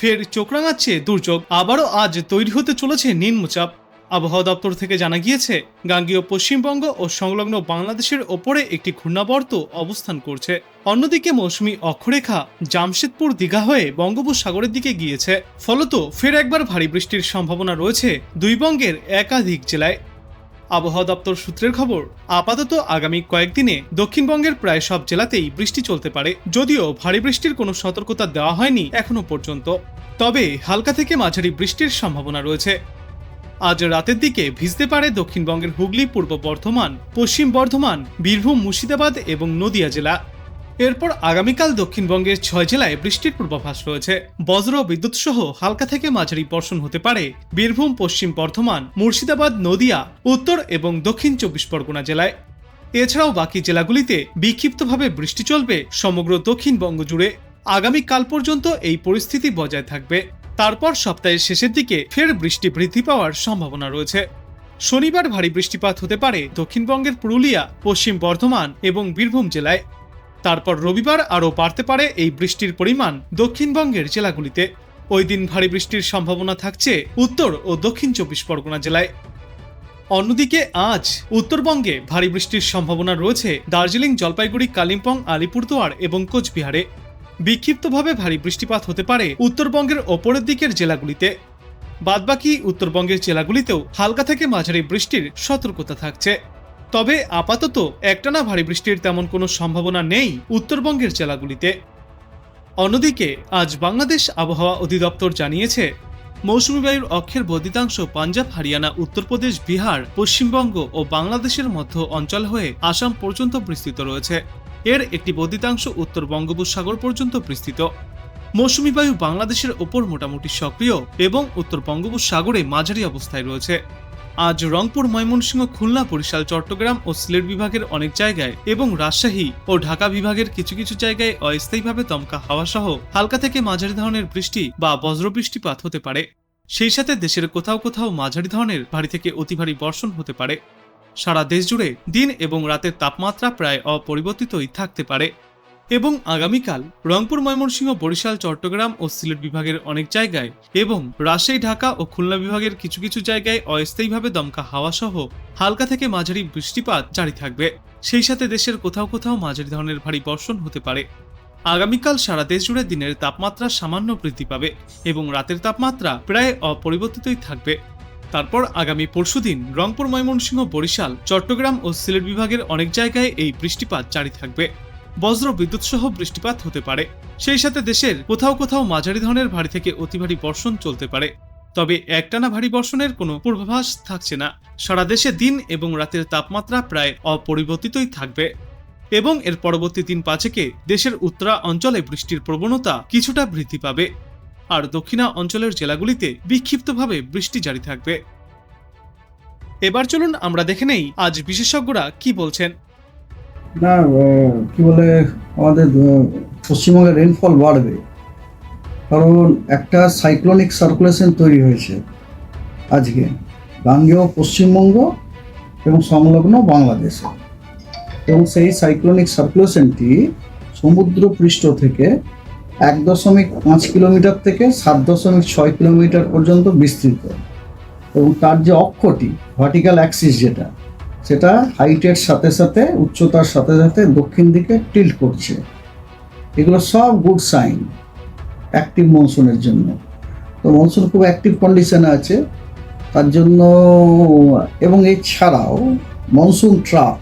ফের চোখ রাঙাচ্ছে দুর্যোগ। আবারও আজ তৈরি হতে চলেছে নিম্নচাপ আবহাওয়া দপ্তর থেকে জানা গিয়েছে, গাঙ্গীয় পশ্চিমবঙ্গ ও সংলগ্ন বাংলাদেশের ওপরে একটি ঘূর্ণাবর্ত অবস্থান করছে। অন্যদিকে মৌসুমী অক্ষরেখা জামশেদপুর দীঘা হয়ে বঙ্গোপসাগরের দিকে গিয়েছে। ফলত ফের একবার ভারী বৃষ্টির সম্ভাবনা রয়েছে দুই বঙ্গের একাধিক জেলায়। আবহাওয়া দপ্তর সূত্রের খবর, আপাতত আগামী কয়েকদিনে দক্ষিণবঙ্গের প্রায় সব জেলাতেই বৃষ্টি চলতে পারে, যদিও ভারী বৃষ্টির কোনো সতর্কতা দেওয়া হয়নি এখনও পর্যন্ত। তবে হালকা থেকে মাঝারি বৃষ্টির সম্ভাবনা রয়েছে। আজ রাতের দিকে ভিজতে পারে দক্ষিণবঙ্গের হুগলি, পূর্ব বর্ধমান, পশ্চিম বর্ধমান, বীরভূম, মুর্শিদাবাদ এবং নদিয়া জেলা। এরপর আগামীকাল দক্ষিণবঙ্গের ছয় জেলায় বৃষ্টির পূর্বাভাস রয়েছে। বজ্র বিদ্যুৎ সহ হালকা থেকে মাঝারি বর্ষণ হতে পারে। বীরভূম, পশ্চিম বর্ধমান, মুর্শিদাবাদ, নদিয়া, উত্তর এবং দক্ষিণ চব্বিশ পরগনা জেলায়। এছাড়াও বাকি জেলাগুলিতে বিক্ষিপ্তভাবে বৃষ্টি চলবে সমগ্র দক্ষিণবঙ্গ জুড়ে। আগামীকাল পর্যন্ত এই পরিস্থিতি বজায় থাকবে। তারপর সপ্তাহের শেষের দিকে ফের বৃষ্টি বৃদ্ধি পাওয়ার সম্ভাবনা রয়েছে। শনিবার ভারী বৃষ্টিপাত হতে পারে দক্ষিণবঙ্গের পুরুলিয়া, পশ্চিম বর্ধমান এবং বীরভূম জেলায়। তারপর রবিবার আরও বাড়তে পারে এই বৃষ্টির পরিমাণ দক্ষিণবঙ্গের জেলাগুলিতে। ওই দিন ভারী বৃষ্টির সম্ভাবনা থাকছে উত্তর ও দক্ষিণ চব্বিশ পরগনা জেলায়। অন্যদিকে আজ উত্তরবঙ্গে ভারী বৃষ্টির সম্ভাবনা রয়েছে দার্জিলিং, জলপাইগুড়ি, কালিম্পং, আলিপুরদুয়ার এবং কোচবিহারে। বিক্ষিপ্তভাবে ভারী বৃষ্টিপাত হতে পারে উত্তরবঙ্গের ওপরের দিকের জেলাগুলিতে। বাদবাকি উত্তরবঙ্গের জেলাগুলিতেও হালকা থেকে মাঝারি বৃষ্টির সতর্কতা থাকছে। তবে আপাতত একটানা ভারী বৃষ্টির তেমন কোনো সম্ভাবনা নেই উত্তরবঙ্গের জেলাগুলিতে। অন্যদিকে, আজ বাংলাদেশ আবহাওয়া অধিদপ্তর জানিয়েছে, মৌসুমী বায়ুর অক্ষের বদিতাংশ পাঞ্জাব, হারিয়ানা, উত্তরপ্রদেশ, বিহার, পশ্চিমবঙ্গ ও বাংলাদেশের মধ্য অঞ্চল হয়ে আসাম পর্যন্ত বিস্তৃত রয়েছে। এর একটি বদিতাংশ উত্তর বঙ্গোপসাগর পর্যন্ত বিস্তৃত। মৌসুমী বায়ু বাংলাদেশের ওপর মোটামুটি সক্রিয় এবং উত্তর বঙ্গোপসাগরে মাঝারি অবস্থায় রয়েছে। আজ রংপুর, ময়মনসিংহ, খুলনা, বরিশাল, চট্টগ্রাম ও সিলেট বিভাগের অনেক জায়গায় এবং রাজশাহী ও ঢাকা বিভাগের কিছু কিছু জায়গায় অস্থায়ীভাবে দমকা হাওয়া সহ হালকা থেকে মাঝারি ধরনের বৃষ্টি বা বজ্রবৃষ্টিপাত হতে পারে। সেই সাথে দেশের কোথাও কোথাও মাঝারি ধরনের ভারী থেকে অতি ভারী বর্ষণ হতে পারে। সারা দেশ জুড়ে দিন এবং রাতের তাপমাত্রা প্রায় অপরিবর্তিতই থাকতে পারে। এবং আগামীকাল রংপুর, ময়মনসিংহ, বরিশাল, চট্টগ্রাম ও সিলেট বিভাগের অনেক জায়গায় এবং রাজশাহী, ঢাকা ও খুলনা বিভাগের কিছু কিছু জায়গায় অস্থায়ীভাবে দমকা হাওয়া সহ হালকা থেকে মাঝারি বৃষ্টিপাত জারি থাকবে। সেই সাথে দেশের কোথাও কোথাও মাঝারি ধরনের ভারী বর্ষণ হতে পারে। আগামীকাল সারা দেশ জুড়ে দিনের তাপমাত্রা সামান্য বৃদ্ধি পাবে এবং রাতের তাপমাত্রা প্রায় অপরিবর্তিতই থাকবে। তারপর আগামী পরশুদিন রংপুর, ময়মনসিংহ, বরিশাল, চট্টগ্রাম ও সিলেট বিভাগের অনেক জায়গায় এই বৃষ্টিপাত জারি থাকবে। বজ্র বিদ্যুৎ সহ বৃষ্টিপাত হতে পারে। সেই সাথে দেশের কোথাও কোথাও মাঝারি ধরনের ভারী থেকে অতি ভারী বর্ষণ চলতে পারে। তবে একটানা ভারী বর্ষণের কোনো পূর্বাভাস থাকছে না। সারা দেশে দিন এবং রাতের তাপমাত্রা প্রায় অপরিবর্তিতই থাকবে। এবং এর পরবর্তী দিন পাঁচেকে দেশের উত্তরা অঞ্চলে বৃষ্টির প্রবণতা কিছুটা বৃদ্ধি পাবে। আর দক্ষিণা অঞ্চলের জেলাগুলিতে বিক্ষিপ্তভাবে বৃষ্টি জারি থাকবে। এবার চলুন আমরা দেখে নেই আজ বিশেষজ্ঞরা কি বলছেন। না কি বলে, আমাদের পশ্চিমবঙ্গে রেনফল বাড়বে। কারণ একটা সাইক্লোনিক সার্কুলেশন তৈরি হয়েছে আজকে, গাঙ্গেয় পশ্চিমবঙ্গ এবং সংলগ্ন বাংলাদেশে। এবং সেই সাইক্লোনিক সার্কুলেশনটি সমুদ্র পৃষ্ঠ থেকে এক দশমিক পাঁচ কিলোমিটার থেকে সাত দশমিক ছয় কিলোমিটার পর্যন্ত বিস্তৃত। এবং তার যে অক্ষটি ভার্টিক্যাল অ্যাক্সিস যেটা সেটা হাইটের সাথে সাথে, উচ্চতার সাথে সাথে দক্ষিণ দিকে টিল্ট করছে। এগুলো সব গুড সাইন অ্যাক্টিভ মনসুনের জন্য। তো মনসুন খুব অ্যাক্টিভ কন্ডিশনে আছে। তার জন্য, এবং এছাড়াও মনসুন ট্রাফ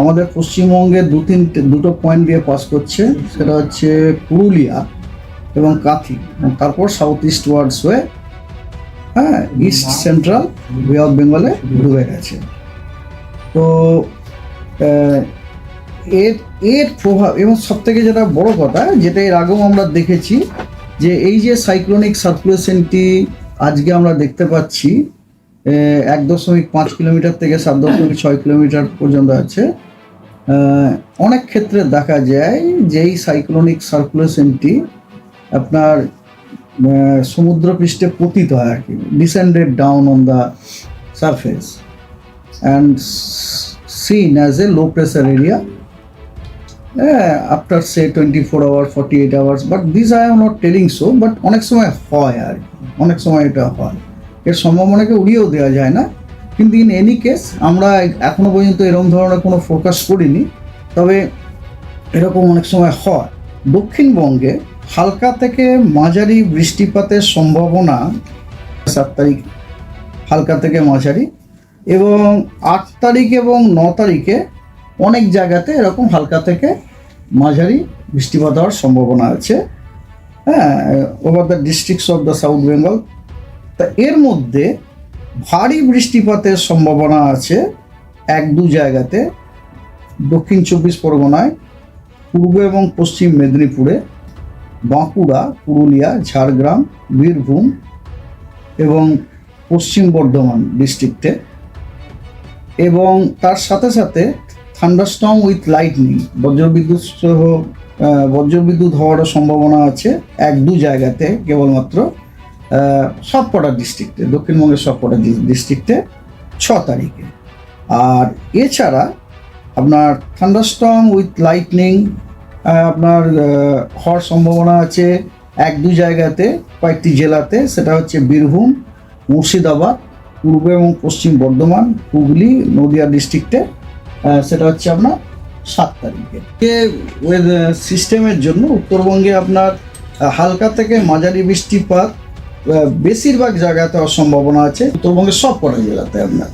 আমাদের পশ্চিমবঙ্গে দু তিনটে দুটো পয়েন্ট দিয়ে পাস করছে। সেটা হচ্ছে পুরুলিয়া এবং কাথি। তারপর সাউথ ইস্ট ওয়ার্ডস হয়ে হ্যাঁ ইস্ট সেন্ট্রাল বে অফ বেঙ্গলে ডুবে গেছে। তো এর এর প্রভাব এবং সব থেকে যেটা বড় কথা যেটা এর আগেও আমরা দেখেছি, যে এই যে সাইক্লোনিক সার্কুলেশনটি আজকে আমরা দেখতে পাচ্ছি এক দশমিক পাঁচ কিলোমিটার থেকে সাত দশমিক ছয় কিলোমিটার পর্যন্ত আছে। অনেক ক্ষেত্রে দেখা যায় যে এই সাইক্লোনিক সার্কুলেশনটি আপনার সমুদ্রপৃষ্ঠে পতিত হয় আর কি descended down on the surface and seen as a low pressure area. Say twenty four hour forty eight hours but this I am not telling so but অনেক সময় হয় আর অনেক সময় এটা হয়। এর সম্ভাবনাকে উড়িয়েও দেওয়া যায় না। কিন্তু ইন এনি কেস আমরা এখনও পর্যন্ত এরকম ধরনের কোনো ফোকাস করিনি, তবে এরকম অনেক সময় হয়। দক্ষিণবঙ্গে হালকা থেকে মাঝারি বৃষ্টিপাতের সম্ভাবনা সাত তারিখ, হালকা থেকে মাঝারি এবং আট তারিখ এবং ন তারিখে অনেক জায়গাতে এরকম হালকা থেকে মাঝারি বৃষ্টিপাত হওয়ার সম্ভাবনা আছে। হ্যাঁ over the districts of the south Bengal তা এর মধ্যে ভারী বৃষ্টিপাতের সম্ভাবনা আছে এক দু জায়গাতে। দক্ষিণ চব্বিশ পরগনায়, পূর্ব এবং পশ্চিম মেদিনীপুরে, বাঁকুড়া, পুরুলিয়া, ঝাড়গ্রাম, বীরভূম এবং পশ্চিম বর্ধমান ডিস্ট্রিক্টে এবং তার সাথে সাথে থান্ডারস্টর্ম উইথ লাইটনিং বজ্রবিদ্যুৎ সহ বজ্রবিদ্যুৎ হওয়ারও সম্ভাবনা আছে এক দু জায়গাতে কেবলমাত্র সবকটা ডিস্ট্রিক্টে দক্ষিণবঙ্গের সবকটা ডিস্ট্রিক্টে ছ তারিখে। আর এছাড়া আপনার থান্ডারস্টর্ম উইথ লাইটনিং আপনার হওয়ার সম্ভাবনা আছে এক দু জায়গাতে কয়েকটি জেলাতে, সেটা হচ্ছে বীরভূম, মুর্শিদাবাদ পূর্ব এবং পশ্চিম বর্ধমান, হুগলি, নদিয়া ডিস্ট্রিক্টে সেটা হচ্ছে আপনার সাত তারিখে। ওয়েদ সিস্টেমের জন্য উত্তরবঙ্গে আপনার হালকা থেকে মাঝারি বৃষ্টিপাত বেশিরভাগ জায়গাতে হওয়ার সম্ভাবনা আছে। উত্তরবঙ্গের সব কটা জেলাতে আপনার।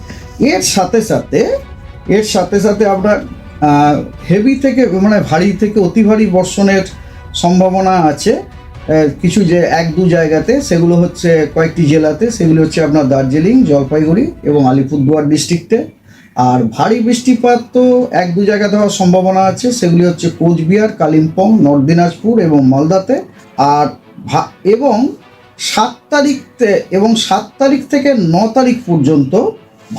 এর সাথে সাথে, এর সাথে সাথে আপনার হেভি থেকে মানে ভারী থেকে অতি ভারী বর্ষণের সম্ভাবনা আছে। কিছু যে এক দু জায়গাতে, সেগুলো হচ্ছে কয়েকটি জেলাতে, সেগুলি হচ্ছে আপনার দার্জিলিং, জলপাইগুড়ি এবং আলিপুরদুয়ার ডিস্ট্রিক্টে। আর ভারী বৃষ্টিপাত তো এক দু জায়গাতে হওয়ার সম্ভাবনা আছে, সেগুলি হচ্ছে কোচবিহার, কালিম্পং, নর্থ দিনাজপুর এবং মালদাতে। আর এবং সাত তারিখতে, এবং সাত তারিখ থেকে ন তারিখ পর্যন্ত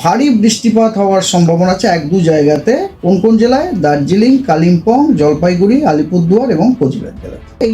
ভারী বৃষ্টিপাত হওয়ার সম্ভাবনা আছে এক দু জায়গাতে। কোন কোন জেলায়? দার্জিলিং, কালিম্পং, জলপাইগুড়ি, আলিপুরদুয়ার এবং কোচবিহার জেলায় এই